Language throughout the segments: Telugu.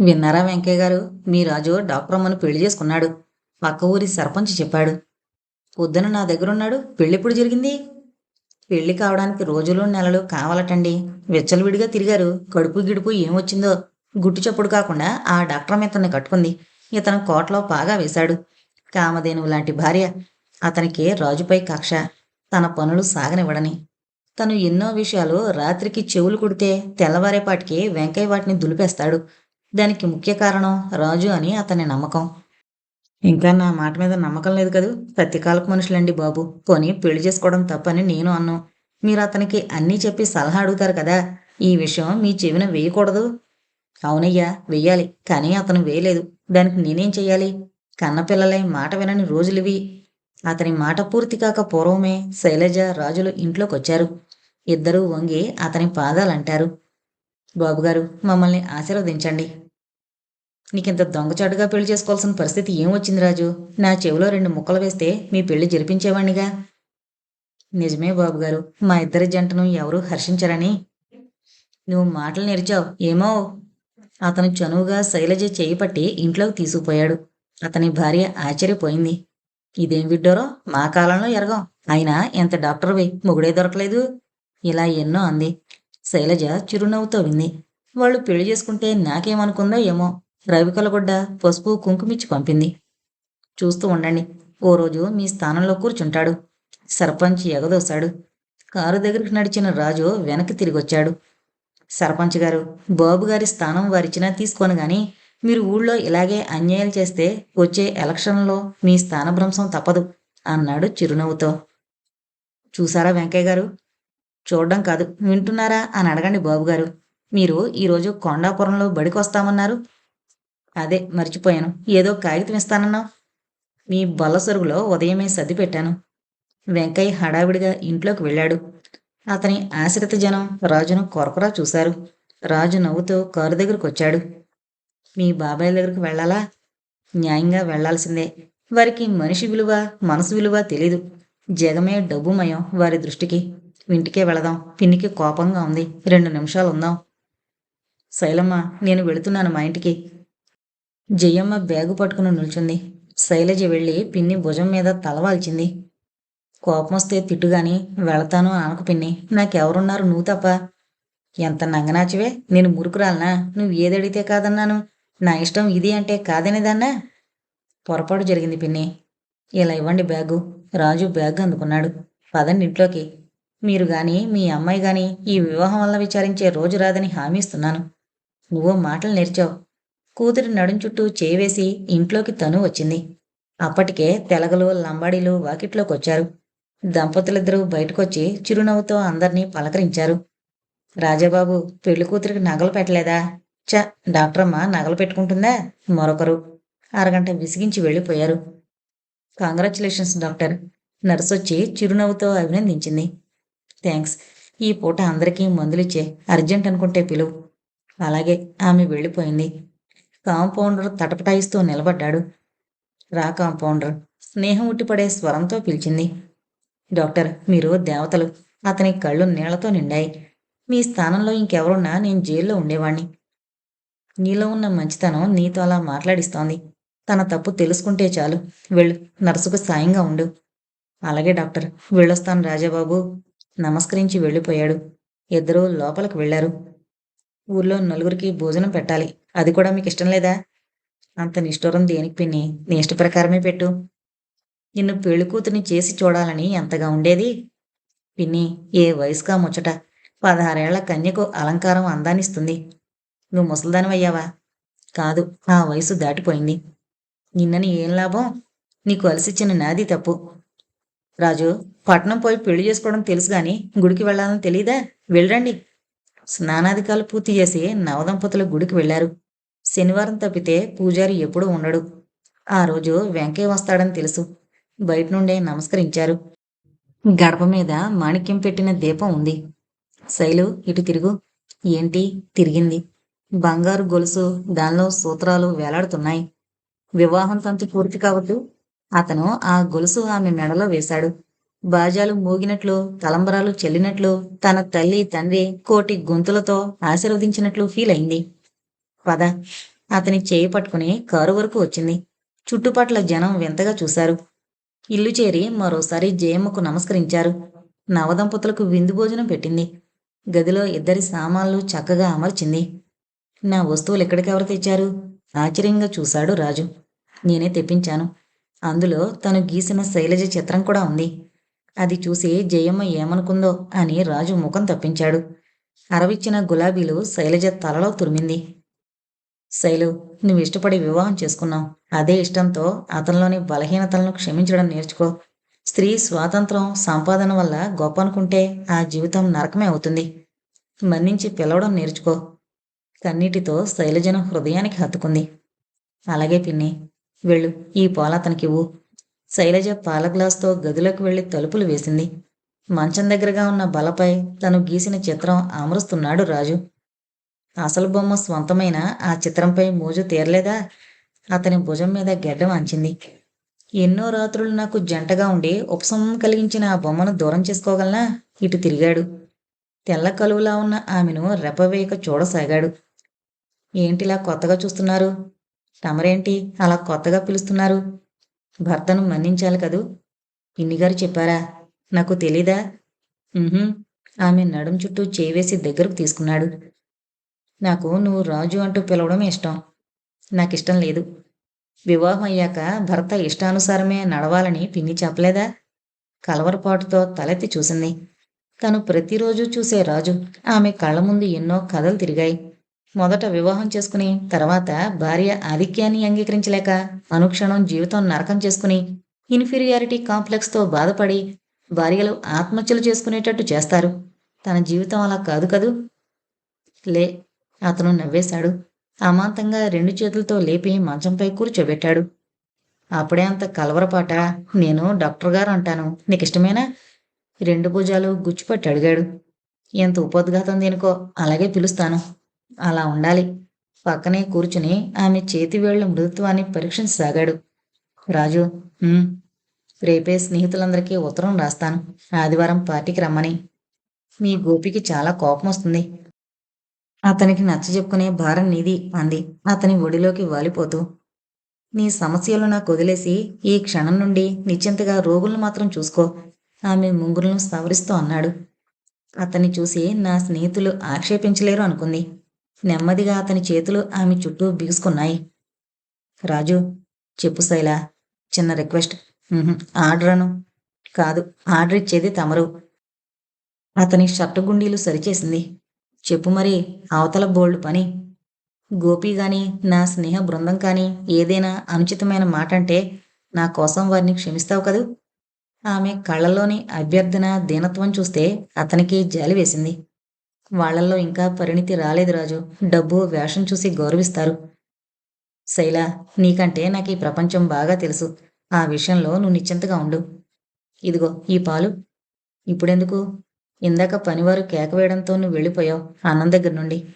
విన్నారా వెంకయ్య గారు? మీ రాజు డాక్టరమ్మను పెళ్ళి చేసుకున్నాడు. పక్క ఊరి సర్పంచ్ చెప్పాడు. పొద్దున నా దగ్గరున్నాడు. పెళ్ళెప్పుడు జరిగింది? పెళ్ళి కావడానికి రోజులు నెలలు కావాలటండి. విచ్చలవిడిగా తిరిగారు. కడుపు గిడుపు ఏమొచ్చిందో గుట్టు చప్పుడు కాకుండా ఆ డాక్టర్ ఇతన్ని కట్టుకుంది. ఇతను కోట్లో పాగా వేశాడు. కామధేనువు లాంటి భార్య. అతనికి రాజుపై కక్ష. తన పనులు సాగనివ్వడని. తను ఎన్నో విషయాలు రాత్రికి చెవులు కుడితే తెల్లవారేపాటికి వెంకయ్య వాటిని దులిపేస్తాడు. దానికి ముఖ్య కారణం రాజు అని అతని నమ్మకం. ఇంకా నా మాట మీద నమ్మకం లేదు కదూ? ప్రతికాలపు మనుషులండి బాబు. పోనీ పెళ్ళి చేసుకోవడం తప్పని నేను అన్ను. మీరు అతనికి అన్నీ చెప్పి సలహా అడుగుతారు కదా. ఈ విషయం మీ చెవిన వేయకూడదు. అవునయ్యా వెయ్యాలి కానీ అతను వేయలేదు. దానికి నేనేం చెయ్యాలి? కన్నపిల్లలై మాట వినని రోజులివి. అతని మాట పూర్తి కాక పూర్వమే శైలజ రాజులు ఇంట్లోకొచ్చారు. ఇద్దరూ వంగి అతని పాదాలంటారు. బాబుగారు మమ్మల్ని ఆశీర్వదించండి. నీకింత దొంగచాటుగా పెళ్ళి చేసుకోవాల్సిన పరిస్థితి ఏం వచ్చింది రాజు? నా చెవిలో రెండు ముక్కలు వేస్తే మీ పెళ్ళి జరిపించేవాణ్ణిగా? నిజమే బాబుగారు మా ఇద్దరి జంటను ఎవరూ హర్షించరని. నువ్వు మాటలు నేర్చావు ఏమో? అతను చనువుగా శైలజ చేయి పట్టి ఇంట్లోకి తీసుకుపోయాడు. అతని భార్య ఆశ్చర్యపోయింది. ఇదేం విడ్డోరో? మా కాలంలో ఎరగం. అయినా ఎంత డాక్టర్వి మొగుడే దొరకలేదు? ఇలా ఎన్నో అంది. శైలజ చిరునవ్వుతో వింది. వాళ్ళు పెళ్ళి చేసుకుంటే నాకేమనుకుందో ఏమో రవికలగొడ్డ పసుపు కుంకుమిచ్చి పంపింది. చూస్తూ ఉండండి. ఓ రోజు మీ స్థానంలో కూర్చుంటాడు. సర్పంచ్ ఎగదోశాడు. కారు దగ్గరికి నడిచిన రాజు వెనక్కి తిరిగొచ్చాడు. సర్పంచ్ గారు బాబు గారి స్థానం వారిచ్చినా తీసుకోను గాని మీరు ఊళ్ళో ఇలాగే అన్యాయాలు చేస్తే వచ్చే ఎలక్షన్లో మీ స్థానభ్రంశం తప్పదు అన్నాడు చిరునవ్వుతో. చూసారా వెంకయ్య గారు? చూడడం కాదు. వింటున్నారా అని అడగండి బాబుగారు. మీరు ఈరోజు కొండాపురంలో బడికొస్తామన్నారు. అదే మర్చిపోయాను. ఏదో కాగితం ఇస్తానన్నావు. మీ బల్ల సరుగులో ఉదయమే సర్ది పెట్టాను. వెంకయ్య హడావిడిగా ఇంట్లోకి వెళ్ళాడు. అతని ఆశ్రిత జనం రాజును కొరకొరా చూశారు. రాజు నవ్వుతూ కారు దగ్గరకు వచ్చాడు. మీ బాబాయ్ దగ్గరకు వెళ్ళాలా? న్యాయంగా వెళ్ళాల్సిందే వారికి మనిషి విలువ మనసు విలువ తెలీదు. జగమే డబ్బుమయం వారి దృష్టికి. ఇంటికే వెళదాం. పిన్నికి కోపంగా ఉంది. రెండు నిమిషాలు ఉందాం శైలమ్మ నేను వెళుతున్నాను మా ఇంటికి. జయమ్మ బ్యాగు పట్టుకుని నిల్చుంది. శైలజ వెళ్ళి పిన్ని భుజం మీద తలవాల్చింది. కోపం వస్తే తిట్టుగాని వెళతాను అనకు పిన్ని. నాకెవరున్నారు నువ్వు తప్ప? ఎంత నంగనాచివే? నేను మురుకురాలనా? నువ్వు ఏదడిగితే కాదన్నాను. నా ఇష్టం ఇది అంటే కాదనేదన్నా? పొరపాటు జరిగింది పిన్ని. ఇలా ఇవ్వండి బ్యాగు. రాజు బ్యాగ్ అందుకున్నాడు. పదండి ఇంట్లోకి. మీరు గాని మీ అమ్మాయి గాని ఈ వివాహం వల్ల విచారించే రోజు రాదని హామీస్తున్నాను నువ్వో నువ్వు మాటలు నేర్చావు. కూతురి నడుం చుట్టూ చేవేసి ఇంట్లోకి తను వచ్చింది. అప్పటికే తెలగలు లంబాడీలు వాకిట్లోకి వచ్చారు దంపతులిద్దరూ బయటకొచ్చి చిరునవ్వుతో అందర్నీ పలకరించారు. రాజాబాబు పెళ్ళి కూతురికి నగలు పెట్టలేదా? చ డాక్టరమ్మ నగలు పెట్టుకుంటుందా? మరొకరు. అరగంట విసిగించి వెళ్ళిపోయారు. Congratulations doctor. నర్సొచ్చి చిరునవ్వుతో అభినందించింది. థ్యాంక్స్ ఈ పూట అందరికీ మందులిచ్చే అర్జెంట్ అనుకుంటే పిలువు అలాగే ఆమె వెళ్ళిపోయింది. కాంపౌండర్ తటపటాయిస్తూ నిలబడ్డాడు. రా కాంపౌండర్. స్నేహం ఉట్టిపడే స్వరంతో పిలిచింది. డాక్టర్ మీరు దేవతలు. అతని కళ్ళు నీళ్ళతో నిండాయి. మీ స్థానంలో ఇంకెవరున్నా నేను జైల్లో ఉండేవాణ్ణి. నీలో ఉన్న మంచితనం నీతో అలా మాట్లాడిస్తోంది. తన తప్పు తెలుసుకుంటే చాలు. వెళ్ళు నర్సుకు సాయంగా ఉండు. అలాగే డాక్టర్ వెళ్ళొస్తాను రాజాబాబు. నమస్కరించి వెళ్ళిపోయాడు. ఇద్దరూ లోపలికి వెళ్ళారు ఊర్లో నలుగురికి భోజనం పెట్టాలి. అది కూడా మీకు ఇష్టం లేదా? అంత నిష్ఠూరం దేనికి పిన్ని? నీ ఇష్ట ప్రకారమే పెట్టు. నిన్ను పెళ్ళికూతుని చేసి చూడాలని ఎంతగా ఉండేది? పిన్ని ఏ వయసుకా ముచ్చట. పదహారేళ్ళ కన్యకు అలంకారం అందానిస్తుంది నువ్వు ముసల్దానివయ్యావా? కాదు ఆ వయసు దాటిపోయింది. నిన్నని ఏం లాభం? నీకు అలసిచ్చిన నాది తప్పు. రాజు పట్నం పోయి పెళ్ళి చేసుకోవడం తెలుసు గాని గుడికి వెళ్ళాలని తెలియదా వెళ్ళండి. స్నానాధికాలు పూర్తి చేసి నవదంపతులు గుడికి వెళ్ళారు శనివారం తప్పితే పూజారి ఎప్పుడూ ఉండడు. ఆ రోజు వెంకయ్య వస్తాడని తెలుసు. బయట నుండే నమస్కరించారు. గడప మీద మాణిక్యం పెట్టిన దీపం ఉంది. శైలు ఇటు తిరుగు. ఏంటి? తిరిగింది. బంగారు గొలుసు దానిలో సూత్రాలు వేలాడుతున్నాయి. వివాహం తంతు పూర్తి కావద్దు. అతను ఆ గొలుసు ఆమె మెడలో వేశాడు. బాజాలు మోగినట్లు తలంబరాలు చెల్లినట్లు తన తల్లి తండ్రి కోటి గొంతులతో ఆశీర్వదించినట్లు ఫీల్ అయింది. పద అతని చేయి పట్టుకుని కారు వరకు వచ్చింది. చుట్టుపట్ల జనం వింతగా చూశారు. ఇల్లు చేరి మరోసారి జయమ్మకు నమస్కరించారు. నవదంపతులకు విందు భోజనం పెట్టింది. గదిలో ఇద్దరి సామాన్లు చక్కగా అమర్చింది. నా వస్తువులు ఎక్కడికెవరు తెచ్చారు? ఆశ్చర్యంగా చూశాడు రాజు. నేనే తెప్పించాను. అందులో తను గీసిన శైలజ చిత్రం కూడా ఉంది. అది చూసి జయమ్మ ఏమనుకుందో అని రాజు ముఖం తప్పించాడు. అరవిచ్చిన గులాబీలు శైలజ తలలో తురిమింది. శైలు నువ్వు ఇష్టపడి వివాహం చేసుకున్నావు. అదే ఇష్టంతో అతనిలోని బలహీనతలను క్షమించడం నేర్చుకో. స్త్రీ స్వాతంత్రం సంపాదన వల్ల గొప్ప అనుకుంటే ఆ జీవితం నరకమే అవుతుంది. మన్నించి పిలవడం నేర్చుకో. కన్నీటితో శైలజను హృదయానికి హత్తుకుంది. అలాగే పిన్ని వెళ్ళు. ఈ పాల అతనికి ఇవ్వు. శైలజ పాల గ్లాస్తో గదిలోకి వెళ్ళి తలుపులు వేసింది. మంచం దగ్గరగా ఉన్న బలపై తను గీసిన చిత్రం ఆమరుస్తున్నాడు రాజు. అసలు బొమ్మ స్వంతమైన? ఆ చిత్రంపై మోజు తీరలేదా? అతని భుజం మీద గెడ్డ వాంచింది ఎన్నో రాత్రులు నాకు జంటగా ఉండి ఉపశమనం కలిగించిన ఆ బొమ్మను దూరం చేసుకోగలనా? ఇటు తిరిగాడు. తెల్ల కలువులా ఉన్న ఆమెను రెప్పవేయక చూడసాగాడు. ఏంటిలా కొత్తగా చూస్తున్నారు? తమరేంటి అలా కొత్తగా పిలుస్తున్నారు? భర్తను మన్నించాలి కదూ? పిన్నిగారు చెప్పారా? నాకు తెలీదా? ఆమె నడుం చుట్టూ చేవేసి దగ్గరకు తీసుకున్నాడు. నాకు నువ్వు రాజు అంటూ పిలవడం ఇష్టం. నాకిష్టం లేదు. వివాహం అయ్యాక భర్త ఇష్టానుసారమే నడవాలని పిన్ని చెప్పలేదా? కలవరపాటుతో తలెత్తి చూసింది. తను ప్రతిరోజు చూసే రాజు. ఆమె కళ్ళ ముందు ఎన్నో కథలు తిరిగాయి. మొదట వివాహం చేసుకుని తర్వాత భార్య ఆధిక్యాన్ని అంగీకరించలేక అనుక్షణం జీవితం నరకం చేసుకుని ఇన్ఫీరియారిటీ కాంప్లెక్స్తో బాధపడి భార్యలు ఆత్మహత్యలు చేసుకునేటట్టు చేస్తారు. తన జీవితం అలా కాదు కదూ? లే అతను నవ్వేశాడు. అమాంతంగా రెండు చేతులతో లేపి మంచంపై కూర్చోబెట్టాడు. అప్పుడే అంత కలవరపాట నేను డాక్టర్ గారు అంటాను నీకు ఇష్టమేనా రెండు భుజాలు గుచ్చిపట్టి అడిగాడు. ఎంత ఉపోద్ఘాతం దేనికో అలాగే పిలుస్తాను. అలా ఉండాలి. పక్కనే కూర్చుని ఆమె చేతి వేళ్ళ మృదుత్వాన్ని పరీక్షించసాగాడు. రాజు రేపే స్నేహితులందరికీ ఉత్తరం రాస్తాను. ఆదివారం పార్టీకి రమ్మని. మీ గోపికి చాలా కోపం వస్తుంది. అతనికి నచ్చజెప్పుకునే భారం నీది అంది. అతని ఒడిలోకి వాలిపోతూ. నీ సమస్యలు నాకు వదిలేసి ఈ క్షణం నుండి నిశ్చింతగా రోగులను మాత్రం చూసుకో. ఆమె ముంగులను సవరిస్తూ అన్నాడు. అతన్ని చూసి నా స్నేహితులు ఆక్షేపించలేరు అనుకుంది. నెమ్మదిగా అతని చేతులు ఆమె చుట్టూ బిగుసుకున్నాయి. రాజు చెప్పు శైలా చిన్న రిక్వెస్ట్. ఆర్డర్ అను కాదు ఆర్డర్ ఇచ్చేది తమరు. అతని షర్టు గుండీలు సరిచేసింది. చెప్పు మరి అవతల బోల్డ్ పని. గోపి గాని నా స్నేహ బృందం కానీ ఏదైనా అనుచితమైన మాట అంటే నా కోసం వారిని క్షమిస్తావు కదూ? ఆమె కళ్ళలోని అభ్యర్థన దీనత్వం చూస్తే అతనికి జాలి వేసింది. వాళ్ళల్లో ఇంకా పరిణితి రాలేదు రాజు. డబ్బు వేషం చూసి గౌరవిస్తారు. శైలా నీకంటే నాకు ఈ ప్రపంచం బాగా తెలుసు. ఆ విషయంలో నువ్వు నిశ్చింతగా ఉండు. ఇదిగో ఈ పాలు. ఇప్పుడెందుకు? ఇందాక పనివారు కేక వేయడంతో నువ్వు వెళ్ళిపోయావు అన్నం దగ్గర నుండి.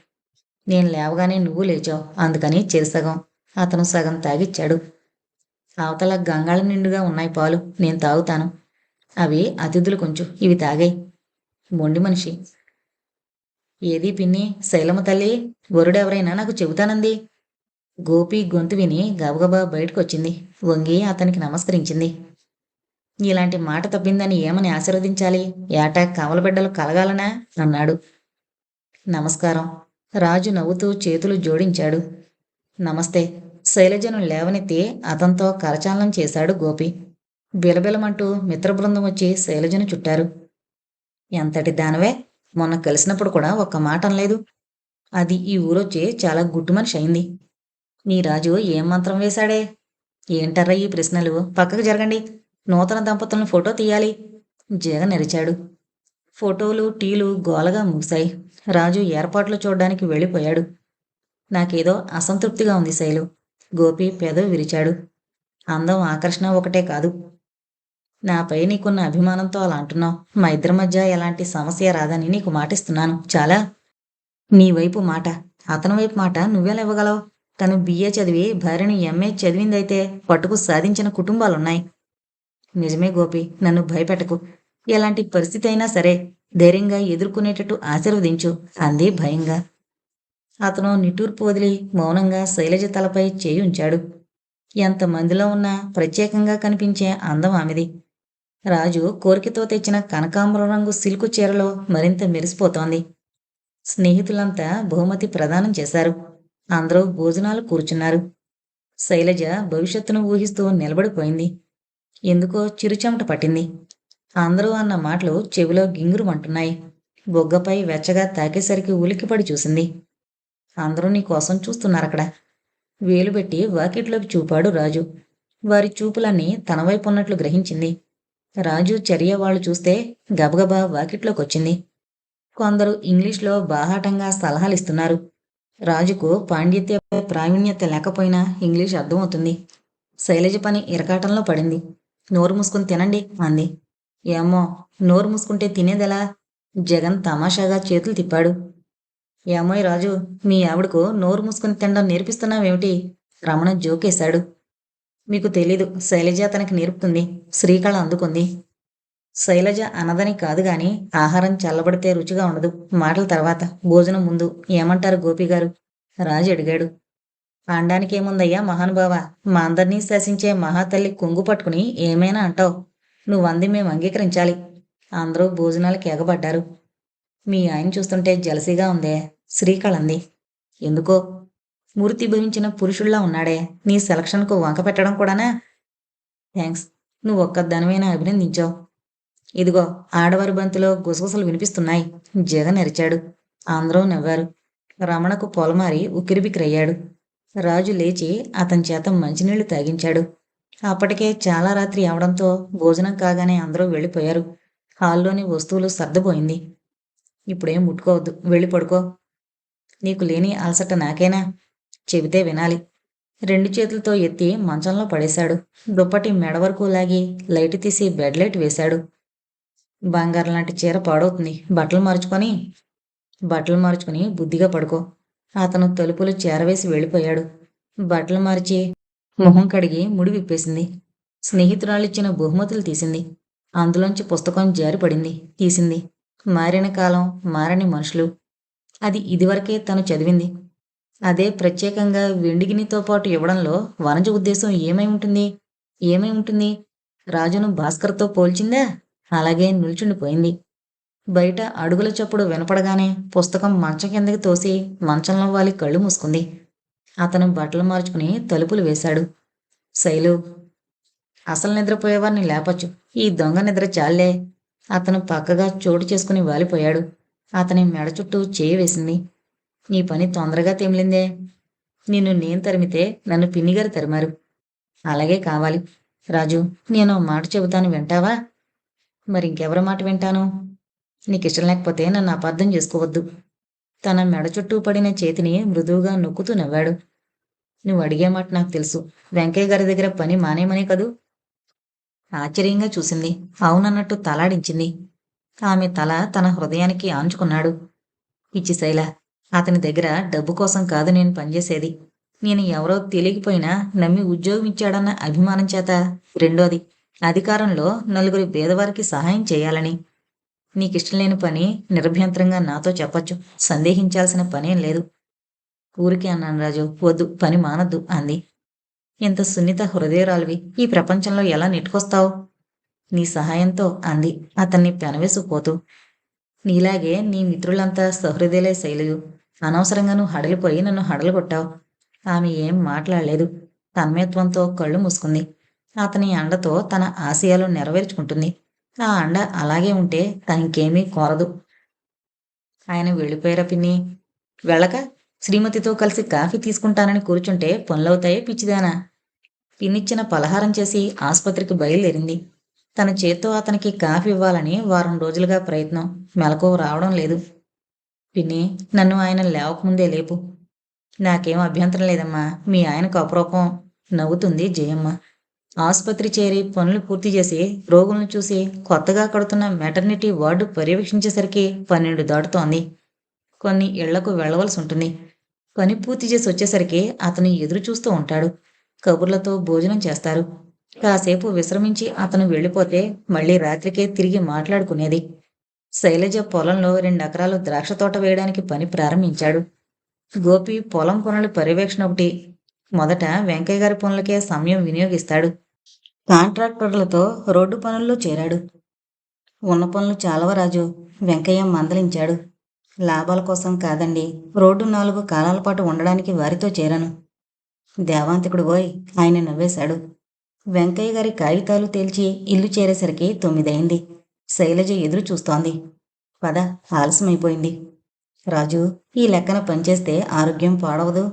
నేను లేవగానే నువ్వు లేచావు. అందుకని చెరిసగం అతను సగం తాగిచ్చాడు. అవతల గంగాళ నిండుగా ఉన్నాయి పాలు. నేను తాగుతాను. అవి అతిథులు కొంచెం. ఇవి తాగాయి. మొండి మనిషి. ఏది పిన్ని? శైలమ్మ తల్లి వరుడెవరైనా నాకు చెబుతానంది. గోపి గొంతు విని గబగబా బయటకొచ్చింది. వంగి అతనికి నమస్కరించింది. ఇలాంటి మాట తప్పిందని ఏమని ఆశీర్వదించాలి? ఏటా కవలబిడ్డలు కలగాలనా? అన్నాడు. నమస్కారం. రాజు నవ్వుతూ చేతులు జోడించాడు. నమస్తే. శైలజను లేవనెత్తి అతనితో కరచాలనం చేశాడు గోపి. బిలబిలమంటూ మిత్రబృందం వచ్చి శైలజను చుట్టారు. ఎంతటి దానవే? మొన్న కలిసినప్పుడు కూడా ఒక్క మాట అనలేదు అది ఈ ఊరొచ్చి చాలా గుడ్డు మనిషి అయింది. నీ రాజు ఏం మంత్రం వేశాడే? ఏంటర్రా ఈ ప్రశ్నలు? పక్కకు జరగండి. నూతన దంపతులను ఫోటో తీయాలి. జగన్ ఎరిచాడు ఫోటోలు టీలు గోలగా ముగిశాయి. రాజు ఏర్పాట్లు చూడడానికి వెళ్ళిపోయాడు. నాకేదో అసంతృప్తిగా ఉంది శైలు. గోపి పెదవి విరిచాడు. అందం ఆకర్షణ ఒకటే కాదు. నాపై నీకున్న అభిమానంతో అలా అంటున్నావు. మా ఇద్దరి మధ్య ఎలాంటి సమస్య రాదని నీకు మాటిస్తున్నాను. చాలా. నీ వైపు మాట. అతని వైపు మాట నువ్వెలా ఇవ్వగలవు? తను బిఏ చదివి భార్యని ఎంఏ చదివిందైతే పట్టుకు సాధించిన కుటుంబాలున్నాయి. నిజమే గోపి నన్ను భయపెట్టకు. ఎలాంటి పరిస్థితి అయినా సరే ధైర్యంగా ఎదుర్కొనేటట్టు ఆశీర్వదించు అంది భయంగా. అతను నిట్టూర్పు వదిలి మౌనంగా శైలజ తలపై చేయి ఉంచాడు. ఎంతమందిలో ఉన్నా ప్రత్యేకంగా కనిపించే అందం ఆమెది. రాజు కోరికతో తెచ్చిన కనకాంబరం రంగు సిల్కు చీరలో మరింత మెరిసిపోతోంది. స్నేహితులంతా బహుమతి ప్రదానం చేశారు. అందరూ భోజనాలు కూర్చున్నారు. శైలజ భవిష్యత్తును ఊహిస్తూ నిలబడిపోయింది. ఎందుకో చిరుచెమట పట్టింది. అందరూ అన్న మాటలు చెవిలో గింగురుమంటున్నాయి. బొగ్గపై వెచ్చగా తాకేసరికి ఉలిక్కిపడి చూసింది. అందరూ నీ కోసం చూస్తున్నారక్కడ. వేలుబెట్టి వాకిట్లోకి చూపాడు రాజు. వారి చూపులన్నీ తన వైపు ఉన్నట్లు గ్రహించింది. రాజు చర్య వాళ్ళు చూస్తే గబగబా వాకిట్లోకి వచ్చింది కొందరు ఇంగ్లీష్లో బాహాటంగా సలహాలు ఇస్తున్నారు రాజుకు పాండిత్య ప్రావీణ్యత లేకపోయినా ఇంగ్లీష్ అర్థమవుతుంది. శైలజ పని ఇరకాటంలో పడింది. నోరు మూసుకుని తినండి అంది. ఏమో నోరు మూసుకుంటే తినేదెలా? జగన్ తమాషాగా చేతులు తిప్పాడు. ఏమోయ్ రాజు మీ ఆవిడకు నోరు మూసుకుని తినడం నేర్పిస్తున్నావేమిటి? రమణ జోకేశాడు. మీకు తెలీదు. శైలజ తనకి నేర్పుతుంది. శ్రీకళ అందుకుంది. శైలజ అనదని కాదు గాని ఆహారం చల్లబడితే రుచిగా ఉండదు. మాటల తర్వాత భోజనం ముందు ఏమంటారు గోపి గారు? రాజు అడిగాడు. అనడానికేముందయ్యా మహానుభావ? మా అందరినీ శాసించే మహాతల్లి కొంగు పట్టుకుని ఏమైనా అంటావు? నువ్వంది మేము అంగీకరించాలి. అందరూ భోజనాలకి ఎగబడ్డారు. మీ ఆయన చూస్తుంటే జలసిగా ఉందే. శ్రీకళంది ఎందుకో? స్మృతి భవించిన పురుషుల్లా ఉన్నాడే. నీ సెలక్షన్కు వంక పెట్టడం కూడానా? థ్యాంక్స్ నువ్వు ఒక్కదానివైనా అభినందించావు. ఇదిగో ఆడవారి బంతిలో గుసగుసలు వినిపిస్తున్నాయి. జగన్ ఎరిచాడు అందరూ నవ్వారు. రమణకు పొలమారి ఉక్కిరిబిక్కిరయ్యాడు. రాజు లేచి అతని చేత మంచినీళ్ళు తాగించాడు. అప్పటికే చాలా రాత్రి అవడంతో భోజనం కాగానే అందరూ వెళ్ళిపోయారు. హాల్లోని వస్తువులు సర్దుపోయింది. ఇప్పుడేం ముట్టుకోవద్దు. వెళ్ళి పడుకో. నీకు లేని అలసట నాకేనా? చెబితే వినాలి. రెండు చేతులతో ఎత్తి మంచంలో పడేశాడు. దుప్పటి మెడ వరకు లాగి లైట్ తీసి బెడ్ లైట్ వేశాడు. బంగారం లాంటి చీర పాడవుతుంది. బట్టలు మార్చుకొని బట్టలు మార్చుకుని బుద్ధిగా పడుకో. అతను తలుపులు చేరవేసి వెళ్ళిపోయాడు. బట్టలు మార్చి మొహం కడిగి ముడి విప్పేసింది. స్నేహితురాలిచ్చిన బహుమతులు తీసింది. అందులోంచి పుస్తకం జారిపడింది. తీసింది. మారిన కాలం మారని మనుషులు. అది ఇదివరకే తను చదివింది. అదే ప్రత్యేకంగా వెండిగినితో పాటు ఇవ్వడంలో వనజ ఉద్దేశం ఏమై ఉంటుంది? ఏమై ఉంటుంది? రాజును భాస్కర్తో పోల్చిందా? అలాగే నిల్చుండిపోయింది. బయట అడుగుల చప్పుడు వినపడగానే పుస్తకం మంచం కిందకి తోసి మంచంలో వాలి కళ్ళు మూసుకుంది. అతను బట్టలు మార్చుకుని తలుపులు వేశాడు. శైలు అసలు నిద్రపోయేవారిని లేపచ్చు. ఈ దొంగ నిద్ర చాలే అతను పక్కగా చోటు చేసుకుని వాలిపోయాడు. అతని మెడ చుట్టూ చేయి వేసింది. నీ పని తొందరగా తెమిలిందే. నిన్ను నేను తరిమితే నన్ను పిన్నిగారు తరిమారు. అలాగే కావాలి. రాజు నేను మాట చెబుతాను వింటావా? మరి ఇంకెవరి మాట వింటాను? నీకు ఇష్టం లేకపోతే నన్ను అపార్థం చేసుకోవద్దు. తన మెడ చుట్టూ పడిన చేతిని మృదువుగా నొక్కుతూ నవ్వాడు. నువ్వు అడిగే మాట నాకు తెలుసు. వెంకయ్య గారి దగ్గర పని మానేమనే కదూ? ఆశ్చర్యంగా చూసింది. అవునన్నట్టు తలాడించింది. ఆమె తల తన హృదయానికి ఆంచుకున్నాడు. ఇచ్చి శైల అతని దగ్గర డబ్బు కోసం కాదు నేను పనిచేసేది. నేను ఎవరో తెలియకపోయినా నమ్మి ఉద్యోగం ఇచ్చాడన్న అభిమానం చేత. రెండోది అధికారంలో నలుగురి పేదవారికి సహాయం చేయాలని. నీకిష్టం లేని పని నిర్భ్యంతరంగా నాతో చెప్పొచ్చు. సందేహించాల్సిన పనేం లేదు. ఊరికే అన్నాను రాజు వద్దు పని మానద్దు అంది. ఇంత సున్నిత హృదయరాలివి ఈ ప్రపంచంలో ఎలా నెట్టుకొస్తావు? నీ సహాయంతో అంది. అతన్ని పెనవేసుకుపోతూ నీలాగే నీ మిత్రులంతా సహృదయలే శైలియు అనవసరంగా నువ్వు హడలిపోయి నన్ను హడలు కొట్టావు. ఆమె ఏం మాట్లాడలేదు. తన్మయత్వంతో కళ్ళు మూసుకుంది. అతని అండతో తన ఆశయాలు నెరవేర్చుకుంటుంది. ఆ అండ అలాగే ఉంటే తనకేమీ కోరదు. ఆయన వెళ్ళిపోయారా పిన్ని? వెళ్ళక? శ్రీమతితో కలిసి కాఫీ తీసుకుంటానని కూర్చుంటే పనులవుతాయే పిచ్చిదానా? పిన్నిచ్చిన పలహారం చేసి ఆసుపత్రికి బయలుదేరింది. తన చేత్తో అతనికి కాఫీ ఇవ్వాలని వారం రోజులుగా ప్రయత్నం. మెలకు రావడం లేదు. పిన్ని నన్ను ఆయన లేవకముందే లేపు. నాకేం అభ్యంతరం లేదమ్మా. మీ ఆయనకు అపరూపం. నవ్వుతుంది జయమ్మ. ఆసుపత్రి చేరి పనులు పూర్తి చేసి రోగులను చూసి కొత్తగా కడుతున్న మెటర్నిటీ వార్డు పర్యవేక్షించేసరికి పన్నెండు దాటుతోంది. కొన్ని ఇళ్ళకు వెళ్ళవలసి ఉంటుంది. పని పూర్తి చేసి వచ్చేసరికి అతను ఎదురు చూస్తూ ఉంటాడు. కబుర్లతో భోజనం చేస్తారు. కాసేపు విశ్రమించి అతను వెళ్ళిపోతే మళ్ళీ రాత్రికే తిరిగి మాట్లాడుకునేది. శైలజ పొలంలో రెండు ఎకరాలు ద్రాక్ష తోట వేయడానికి పని ప్రారంభించాడు. గోపి పొలం పనుల పర్యవేక్షణ ఒకటి. మొదట వెంకయ్య గారి పనులకే సమయం వినియోగిస్తాడు. కాంట్రాక్టర్లతో రోడ్డు పనుల్లో చేరాడు. ఉన్న పనులు చాలవ రాజు వెంకయ్య మందలించాడు. లాభాల కోసం కాదండి రోడ్డు నాలుగు కాలాల పాటు ఉండడానికి వారితో చేరాను. దేవాంతకుడు పోయి ఆయన నవ్వేశాడు. వెంకయ్య గారి కాగితాలు తేల్చి ఇల్లు చేరేసరికి తొమ్మిదైంది శైలజ ఎదురు చూస్తోంది. పద ఆలస్యమైపోయింది. రాజు ఈ లెక్కన పనిచేస్తే ఆరోగ్యం పాడవదు.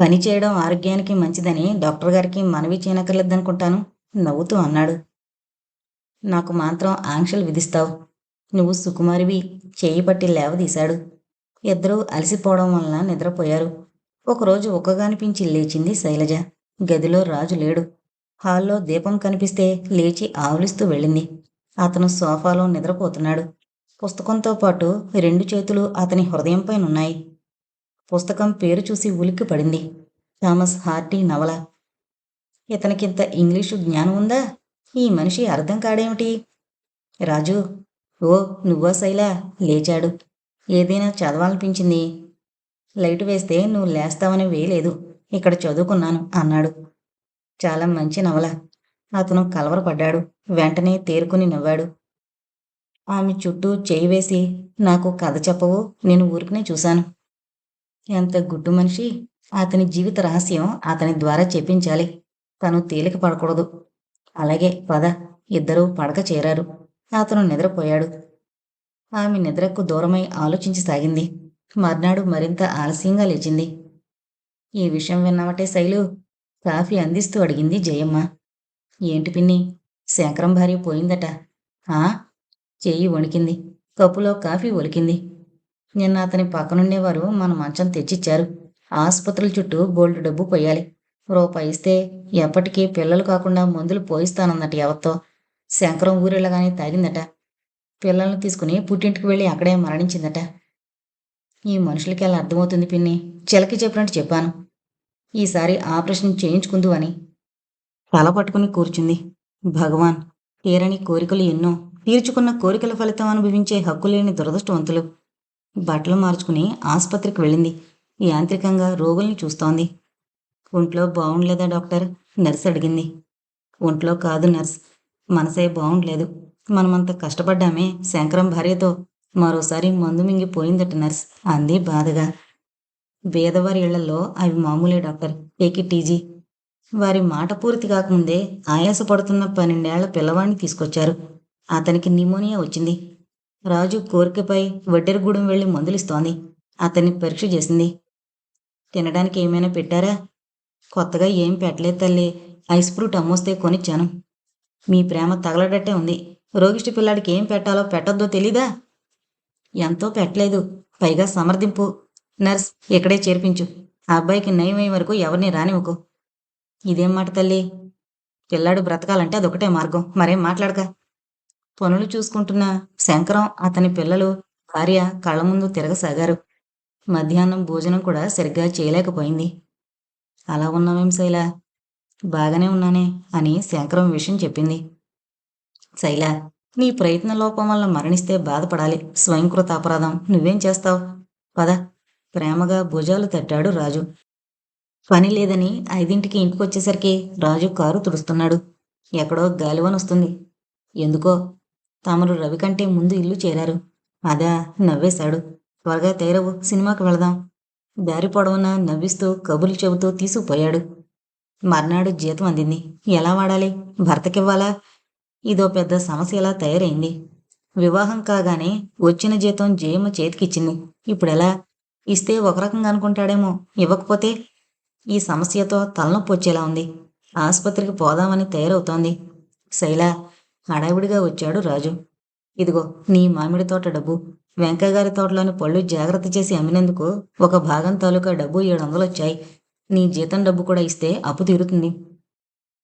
పని చేయడం ఆరోగ్యానికి మంచిదని డాక్టర్ గారికి మనవి చేయనక్కర్లేదనుకుంటాను నవ్వుతూ అన్నాడు. నాకు మాత్రం ఆంక్షలు విధిస్తావు. నువ్వు సుకుమారివి చేయి పట్టి లేవదీశాడు. ఇద్దరూ అలసిపోవడం వలన నిద్రపోయారు. ఒకరోజు ఒక్కగానిపించి లేచింది శైలజ. గదిలో రాజు లేడు. హాల్లో దీపం కనిపిస్తే లేచి ఆవులిస్తూ వెళ్ళింది. అతను సోఫాలో నిద్రపోతున్నాడు. పుస్తకంతో పాటు రెండు చేతులు అతని హృదయంపైనున్నాయి పుస్తకం పేరు చూసి ఉలిక్కి పడింది. థామస్ హార్టీ నవల. ఇతనికింత ఇంగ్లీషు జ్ఞానం ఉందా? ఈ మనిషి అర్థం కాడేమిటి? రాజు ఓ నువ్వా శైలా? లేచాడు. ఏదైనా చదవాలనిపించింది. లైట్ వేస్తే నువ్వు లేస్తావని వేయలేదు. ఇక్కడ చదువుకున్నాను అన్నాడు. చాలా మంచి నవల. అతను కలవరపడ్డాడు. వెంటనే తేరుకుని నవ్వాడు. ఆమె చుట్టూ చేయి వేసి నాకు కథ చెప్పవు నేను ఊరికనే చూశాను. ఎంత గుడ్డు మనిషి. అతని జీవిత రహస్యం అతని ద్వారా చెప్పించాలి. తను తేలిక పడకూడదు. అలాగే పద. ఇద్దరూ పడక చేరారు. అతను నిద్రపోయాడు. ఆమె నిద్రకు దూరమై ఆలోచించసాగింది మర్నాడు మరింత ఆలస్యంగా లేచింది. ఈ విషయం విన్నావటే శైలు. కాఫీ అందిస్తూ అడిగింది జయమ్మ. ఏంటి పిన్ని? శంకరం భార్య పోయిందట. ఆ? చెయ్యి వణికింది. కప్పులో కాఫీ ఒలికింది. నిన్న అతని పక్కనుండేవారు మన మంచం తెచ్చిచ్చారు. ఆసుపత్రుల చుట్టూ గోల్డ్ డబ్బు పోయాలి. రూపాయి ఇస్తే ఎప్పటికీ పిల్లలు కాకుండా మందులు పోయిస్తానన్నట్టు ఎవరితో? శంకరం ఊరెళ్ళగానే తాగిందట. పిల్లల్ని తీసుకుని పుట్టింటికి వెళ్ళి అక్కడే మరణించిందట. ఈ మనుషులకి ఎలా అర్థమవుతుంది పిన్ని? చిలకి చెప్పినట్టు చెప్పాను. ఈసారి ఆపరేషన్ చేయించుకుందు అని తల పట్టుకుని కూర్చుంది. భగవాన్ తీరని కోరికలు ఎన్నో తీర్చుకున్న కోరికల ఫలితం అనుభవించే హక్కు లేని దురదృష్టవంతులు. బట్టలు మార్చుకుని ఆసుపత్రికి వెళ్ళింది. యాంత్రికంగా రోగుల్ని చూస్తోంది. ఒంట్లో బాగుండలేదా డాక్టర్? నర్స్ అడిగింది. ఒంట్లో కాదు నర్స్. మనసే బాగుండలేదు మనమంత కష్టపడ్డామే శంకరం భార్యతో మరోసారి మందు మింగిపోయిందట నర్స్ అంది బాధగా. బేదవారి ఇళ్ళలో అవి మామూలే డాక్టర్. టేకిటీజీ వారి మాట పూర్తి కాకముందే ఆయాసపడుతున్న పన్నెండేళ్ళ పిల్లవాడిని తీసుకొచ్చారు. అతనికి నిమోనియా వచ్చింది. రాజు కోరికపై వడ్డెరగూడెం వెళ్ళి మందులిస్తోంది. అతన్ని పరీక్ష చేసింది. తినడానికి ఏమైనా పెట్టారా? కొత్తగా ఏం పెట్టలేదు తల్లి. ఐస్ ఫ్రూట్ అమ్మొస్తే కొనిచ్చాను. మీ ప్రేమ తగలడట్టే ఉంది. రోగిష్టి పిల్లాడికి ఏం పెట్టాలో పెట్టొద్దో తెలీదా? ఎంతో పెట్టలేదు. పైగా సమర్థింపు. నర్స్ ఇక్కడే చేర్పించు. ఆ అబ్బాయికి నయమయ్యే వరకు ఎవరిని రానివ్వకు. ఇదేం మాట తల్లి? పిల్లాడు బ్రతకాలంటే అదొకటే మార్గం. మరేం మాట్లాడక? పనులు చూసుకుంటున్న శంకరం అతని పిల్లలు భార్య కళ్ళ ముందు తిరగసాగారు. మధ్యాహ్నం భోజనం కూడా సరిగ్గా చేయలేకపోయింది. అలా ఉన్నావేం శైల? బాగానే ఉన్నానే అని శంకరం విషయం చెప్పింది. శైల నీ ప్రయత్న లోపం వల్ల మరణిస్తే బాధపడాలి. స్వయంకృత అపరాధం నువ్వేం చేస్తావు? పద. ప్రేమగా భుజాలు తట్టాడు రాజు. పని లేదని ఐదింటికి ఇంటికి వచ్చేసరికి రాజు కారు తుడుస్తున్నాడు. ఎక్కడో గాలివనొస్తుంది. ఎందుకో? తమరు రవి కంటే ముందు ఇల్లు చేరారు. అదా నవ్వేశాడు. త్వరగా తేరవు సినిమాకి వెళదాం. దారి పొడవునా నవ్విస్తూ కబుర్లు చెబుతూ తీసుకుపోయాడు. మర్నాడు జీతం అందింది. ఎలా వాడాలి? భర్తకివ్వాలా? ఇదో పెద్ద సమస్యలా తయారైంది? వివాహం కాగానే వచ్చిన జీతం జయమ్మ చేతికిచ్చింది. ఇప్పుడెలా? ఇస్తే ఒక రకంగా అనుకుంటాడేమో. ఇవ్వకపోతే ఈ సమస్యతో తలనొప్పి వచ్చేలా ఉంది. ఆసుపత్రికి పోదామని తయారవుతోంది. శైల హడావిడిగా వచ్చాడు రాజు. ఇదిగో నీ మామిడి తోట డబ్బు. వెంకయ్య గారి తోటలోని పళ్ళు జాగ్రత్త చేసి అమ్మినందుకు ఒక భాగం తాలూకా డబ్బు ఏడు వందలు వచ్చాయి. నీ జీతం డబ్బు కూడా ఇస్తే అప్పు తీరుతుంది.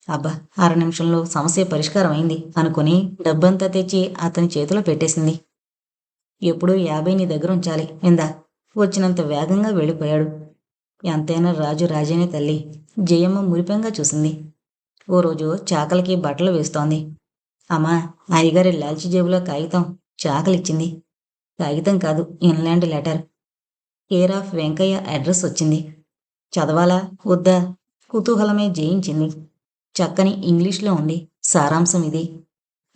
అబ్బా అర నిమిషంలో సమస్య పరిష్కారం అయింది అనుకుని డబ్బంతా తెచ్చి అతని చేతిలో పెట్టేసింది. ఎప్పుడూ యాభై నీ దగ్గర ఉంచాలి. ఇందా వచ్చినంత వేగంగా వెళ్ళిపోయాడు. ఎంతైనా రాజు రాజేనే తల్లి? జయమ్మ మురిపెంగా చూసింది. ఓ రోజు చాకలికి బట్టలు వేస్తోంది. అమ్మా అయ్యగారి లాల్చి జేబులో కాగితం చాకలిచ్చింది. కాగితం కాదు inland letter. Care of Venkayya address వచ్చింది. చదవాలా వద్దా? కుతూహలమే జయించింది. చక్కని ఇంగ్లీష్లో ఉంది సారాంశం ఇది.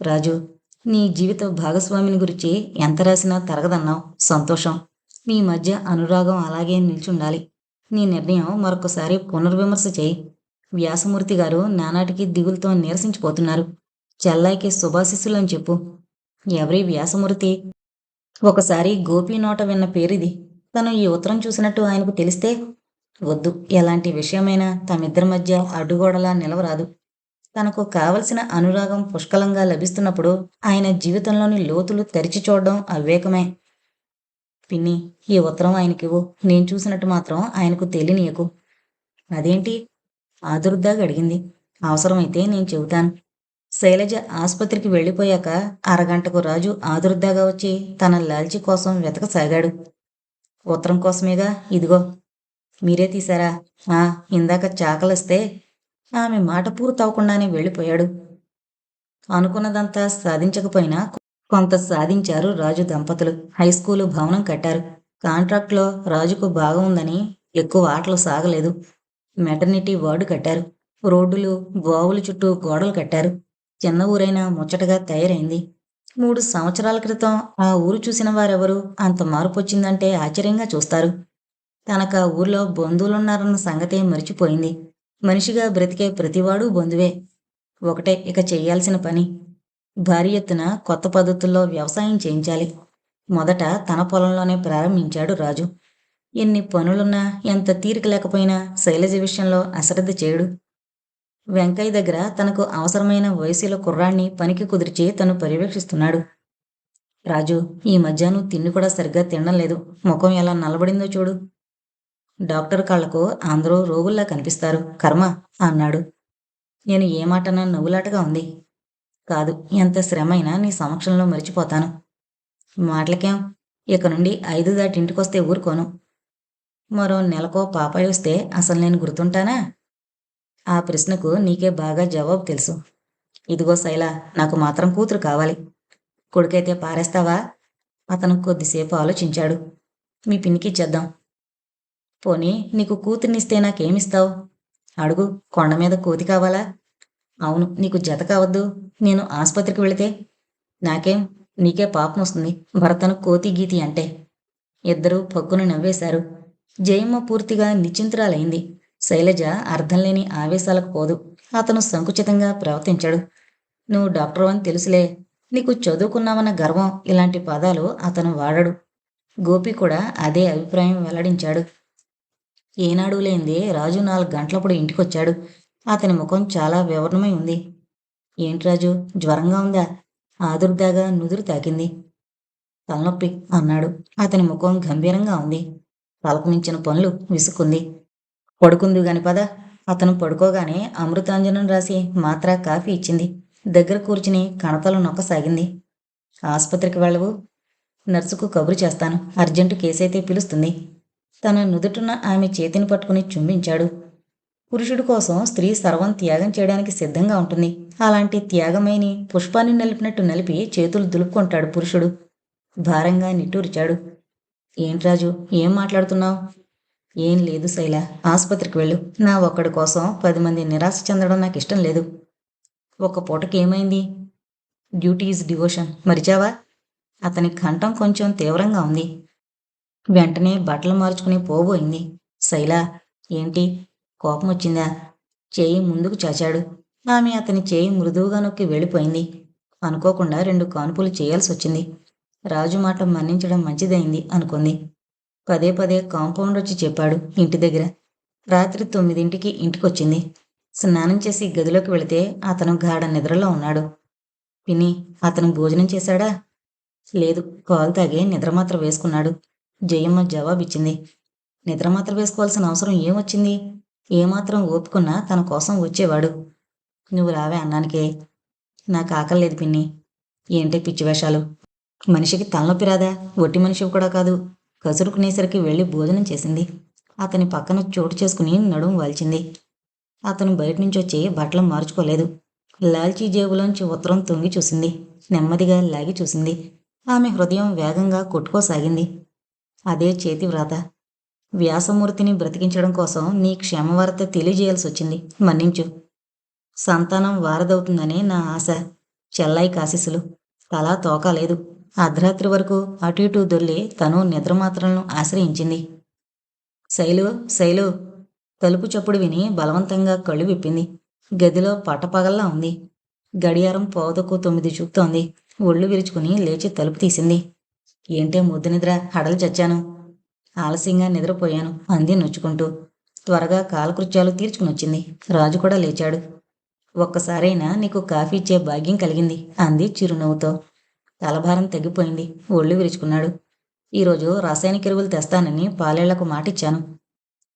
రాజు నీ జీవిత భాగస్వామిని గురించి ఎంత రాసినా తరగదన్నావు సంతోషం. మీ మధ్య అనురాగం అలాగే నిల్చుండాలి. నీ నిర్ణయం మరొకసారి పునర్విమర్శ చేయి. వ్యాసమూర్తి గారు నానాటికి దిగులతో నీరసించిపోతున్నారు. చెల్లాయికి శుభాశిస్సులని చెప్పు. ఎవరి వ్యాసమూర్తి? ఒకసారి గోపి నోట విన్న పేరిది. తను ఈ ఉత్తరం చూసినట్టు ఆయనకు తెలిస్తే వద్దు. ఎలాంటి విషయమైనా తమిద్దరి మధ్య అడ్డుగోడలా నిలవరాదు. తనకు కావలసిన అనురాగం పుష్కలంగా లభిస్తున్నప్పుడు ఆయన జీవితంలోని లోతులు తెరిచి చూడడం అవివేకమే. పిన్ని ఈ ఉత్తరం ఆయనకివ్వు. నేను చూసినట్టు మాత్రం ఆయనకు తెలియనీయకు. అదేంటి? ఆదుర్దాగా అడిగింది. అవసరమైతే నేను చెబుతాను. శైలజ ఆసుపత్రికి వెళ్ళిపోయాక అరగంటకు రాజు ఆదురుద్దాగా వచ్చి తన లాల్చి కోసం వెతకసాగాడు ఉత్తరం కోసమేగా? ఇదిగో. మీరే తీశారా? ఆ ఇందాక చాకలిస్తే ఆమె మాట పూర్తవకుండానే వెళ్ళిపోయాడు. అనుకున్నదంతా సాధించకపోయినా కొంత సాధించారు రాజు దంపతులు. హై స్కూలు భవనం కట్టారు. కాంట్రాక్ట్లో రాజుకు బాగా ఉందని ఎక్కువ ఆటలు సాగలేదు. మెటర్నిటీ వార్డు కట్టారు. రోడ్డులు బావుల చుట్టూ గోడలు కట్టారు. చిన్న ఊరైనా ముచ్చటగా తయారైంది. మూడు సంవత్సరాల క్రితం ఆ ఊరు చూసిన వారెవరు అంత మార్పు వచ్చిందంటే ఆశ్చర్యంగా చూస్తారు. తనకు ఆ ఊర్లో బంధువులున్నారన్న సంగతే మరిచిపోయింది. మనిషిగా బ్రతికే ప్రతివాడు బంధువే. ఒకటే ఇక చేయాల్సిన పని. భారీ ఎత్తున కొత్త పద్ధతుల్లో వ్యవసాయం చేయించాలి. మొదట తన పొలంలోనే ప్రారంభించాడు రాజు. ఎన్ని పనులున్నా ఎంత తీరిక లేకపోయినా శైలజ విషయంలో అశ్రద్ధ చేయడు. వెంకయ్య దగ్గర తనకు అవసరమైన వయసులో కుర్రాన్ని పనికి కుదిర్చి తను పర్యవేక్షిస్తున్నాడు. రాజు ఈ మధ్యాహ్నం తిండి కూడా సరిగ్గా తినడం లేదు. ముఖం ఎలా నలబడిందో చూడు. డాక్టర్ కళ్ళకు అందరూ రోగుల్లా కనిపిస్తారు. కర్మ అన్నాడు. నేను ఏ నవ్వులాటగా ఉంది. కాదు. ఎంత శ్రమైనా నీ సమక్షంలో మరిచిపోతాను. మాటలకేం? ఇక నుండి ఐదు దాటి ఇంటికొస్తే ఊరుకోను. మరో నెలకో పాపాయి వస్తే అసలు నేను గుర్తుంటానా? ఆ ప్రశ్నకు నీకే బాగా జవాబు తెలుసు. ఇదిగో శైల నాకు మాత్రం కూతురు కావాలి. కొడుకైతే పారేస్తావా? అతను కొద్దిసేపు ఆలోచించాడు. మీ పిన్నికి ఇచ్చేద్దాం. పోనీ నీకు కూతుర్నిస్తే నాకేమిస్తావు? అడుగు కొండ మీద కోతి కావాలా? అవును నీకు జత కావద్దు. నేను ఆసుపత్రికి వెళితే నాకేం నీకే పాపం వస్తుంది. భర్తను కోతి గీతి అంటే. ఇద్దరూ పక్కును నవ్వేశారు. జయమ్మ పూర్తిగా నిశ్చింతురాలైంది. శైలజ అర్థం లేని ఆవేశాలకు పోదు. అతను సంకుచితంగా ప్రవర్తించాడు. నువ్వు డాక్టర్ అని తెలుసులే. నీకు చదువుకున్నామన్న గర్వం ఇలాంటి పదాలు అతను వాడడు. గోపి కూడా అదే అభిప్రాయం వెల్లడించాడు. ఏనాడు లేనిదే రాజు నాలుగు గంటలప్పుడు ఇంటికొచ్చాడు. అతని ముఖం చాలా వివరణమై ఉంది. ఏంటి రాజు? జ్వరంగా ఉందా? ఆదుర్దాగా నుదురు తాకింది. తలనొప్పి అన్నాడు. అతని ముఖం గంభీరంగా ఉంది. తలకు పనులు విసుక్కుంది. పడుకుంది గాని పద. అతను పడుకోగానే అమృతాంజనం రాసి మాత్ర కాఫీ ఇచ్చింది. దగ్గర కూర్చుని కణతలు నొక్కసాగింది ఆసుపత్రికి వెళ్ళవు. నర్సుకు కబురు చేస్తాను. అర్జెంటు కేసైతే పిలుస్తుంది. తన నుదుటున ఆమె చేతిని పట్టుకుని చుంబించాడు. పురుషుడి కోసం స్త్రీ సర్వం త్యాగం చేయడానికి సిద్ధంగా ఉంటుంది. అలాంటి త్యాగమైని పుష్పాన్ని నలిపినట్టు నలిపి చేతులు దులుపుకుంటాడు పురుషుడు. భారంగా నిట్టూరిచాడు. ఏంట్రాజు ఏం మాట్లాడుతున్నావు? ఏం లేదు శైల ఆసుపత్రికి వెళ్ళు. నా ఒక్కడి కోసం పది మంది నిరాశ చెందడం నాకు ఇష్టం లేదు. ఒక పూటకి ఏమైంది? Duty is devotion. మరిచావా? అతని కంఠం కొంచెం తీవ్రంగా ఉంది. వెంటనే బట్టలు మార్చుకుని పోబోయింది. శైల ఏంటి? కోపం వచ్చిందా? చేయి ముందుకు చాచాడు. ఆమె అతని చేయి మృదువుగా నొక్కి వెళ్ళిపోయింది. అనుకోకుండా రెండు కానుపులు చేయాల్సి వచ్చింది. రాజు మాట మన్నించడం మంచిదైంది అనుకుంది. పదే పదే కాంపౌండ్ వచ్చి చెప్పాడు ఇంటి దగ్గర. రాత్రి తొమ్మిదింటికి ఇంటికొచ్చింది. స్నానం చేసి గదిలోకి వెళితే అతను గాఢ నిద్రలో ఉన్నాడు. పిని అతను భోజనం చేశాడా? లేదు కాలు తాగే నిద్రమాత్ర వేసుకున్నాడు. జయమ్మ జవాబిచ్చింది. నిద్రమాత్ర వేసుకోవాల్సిన అవసరం ఏమొచ్చింది? ఏమాత్రం ఓపుకున్నా తన కోసం వచ్చేవాడు నువ్వు రావే అన్నానికే. నాకు ఆకలేదు పిన్ని. ఏంటి పిచ్చి వేషాలు? మనిషికి తలనొప్పి రాదా? ఒట్టి మనిషి కూడా కాదు. కసురుకునేసరికి వెళ్ళి భోజనం చేసింది. అతని పక్కన చోటు చేసుకుని నడుము వాల్చింది. అతను బయట నుంచి వచ్చి బట్టలు మార్చుకోలేదు. లాల్చీ జేబులోంచి ఉత్తరం తొంగి చూసింది. నెమ్మదిగా లాగి చూసింది. ఆమె హృదయం వేగంగా కొట్టుకోసాగింది. అదే చేతి వ్రాత. వ్యాసమూర్తిని బ్రతికించడం కోసం నీ క్షేమవార్త తెలియజేయాల్సి వచ్చింది మన్నించు. సంతానం వారదవుతుందనే నా ఆశ. చెల్లాయి కాశీసులు. తలా తోకాలేదు అర్ధరాత్రి వరకు అటు ఇటు దొల్లి తను నిద్రమాత్రలను ఆశ్రయించింది. శైలు శైలు. తలుపు చప్పుడు విని బలవంతంగా కళ్ళు విప్పింది. గదిలో పట్టపగల్లా ఉంది. గడియారం పోదకు తొమ్మిది చూపుతోంది. ఒళ్ళు విరుచుకుని లేచి తలుపు తీసింది. ఏంటే ముద్దు నిద్ర? హడలు చచ్చాను. ఆలస్యంగా నిద్రపోయాను. అంది నొచ్చుకుంటూ త్వరగా కాలకృత్యాలు తీర్చుకుని వచ్చింది. రాజు కూడా లేచాడు. ఒక్కసారైనా నీకు కాఫీ ఇచ్చే భాగ్యం కలిగింది అంది చిరునవ్వుతో. తలభారం తగ్గిపోయింది. ఒళ్ళు విరుచుకున్నాడు. ఈరోజు రసాయనిక ఎరువులు తెస్తానని పాలేళ్ళకు మాటిచ్చాను.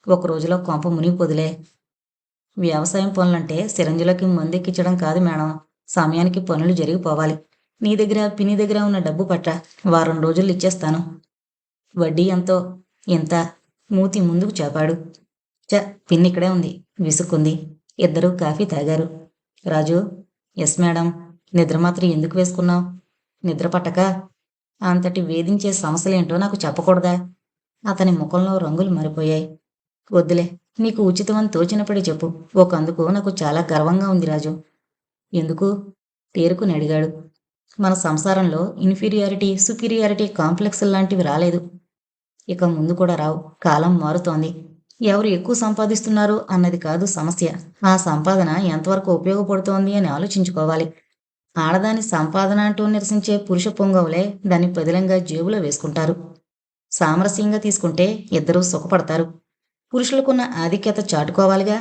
ఒక రోజులో కొంప మునిగిపోదులే. వ్యవసాయం పనులంటే సిరంజిలోకి మందెక్కించడం కాదు మేడం. సమయానికి పనులు జరిగిపోవాలి. నీ దగ్గర పిని దగ్గర ఉన్న డబ్బు పట్ట వారం రోజులు ఇచ్చేస్తాను. వడ్డీ ఎంతో? ఇంత మూతి ముందుకు చాపాడు. చ పిన్నిక్కడే ఉంది. విసుక్కుంది. ఇద్దరూ కాఫీ తాగారు. రాజు ఎస్ మేడం నిద్ర మాత్రం ఎందుకు వేసుకున్నావు? నిద్ర పట్టక? అంతటి వేధించే సమస్యలేంటో నాకు చెప్పకూడదా? అతని ముఖంలో రంగులు మారిపోయాయి. వద్దులే నీకు ఉచితమని తోచినప్పుడే చెప్పు. ఒకందుకు నాకు చాలా గర్వంగా ఉంది రాజు. ఎందుకు? తేరుకుని అడిగాడు. మన సంసారంలో ఇన్ఫీరియారిటీ సుపీరియారిటీ కాంప్లెక్స్ లాంటివి రాలేదు. ఇక ముందు కూడా రావు. కాలం మారుతోంది. ఎవరు ఎక్కువ సంపాదిస్తున్నారు అన్నది కాదు సమస్య. ఆ సంపాదన ఎంతవరకు ఉపయోగపడుతోంది అని ఆలోచించుకోవాలి. ఆడదాని సంపాదన అంటూ నిరసించే పురుష పొంగవులే దాన్ని పదిలంగా జేబులో వేసుకుంటారు. సామరస్యంగా తీసుకుంటే ఇద్దరూ సుఖపడతారు. పురుషులకున్న ఆధిక్యత చాటుకోవాలిగా.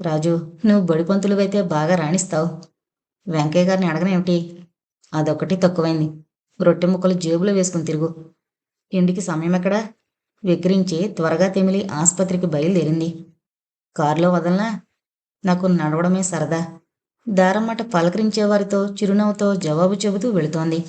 రాజు నువ్వు బడిపంతులువైతే బాగా రాణిస్తావు. వెంకయ్య గారిని అడగనేమిటి? అదొకటి తక్కువైంది. రొట్టె ముక్కలు జేబులో వేసుకుని తిరుగు. ఇంటికి సమయం ఎక్కడా విక్రించి త్వరగా తెమిలి ఆసుపత్రికి బయలుదేరింది. కారులో వదలనా? నాకు నడవడమే సరదా. దారమ్మట పలకరించేవారితో చిరునవ్వుతో జవాబు చెబుతూ వెళుతోంది.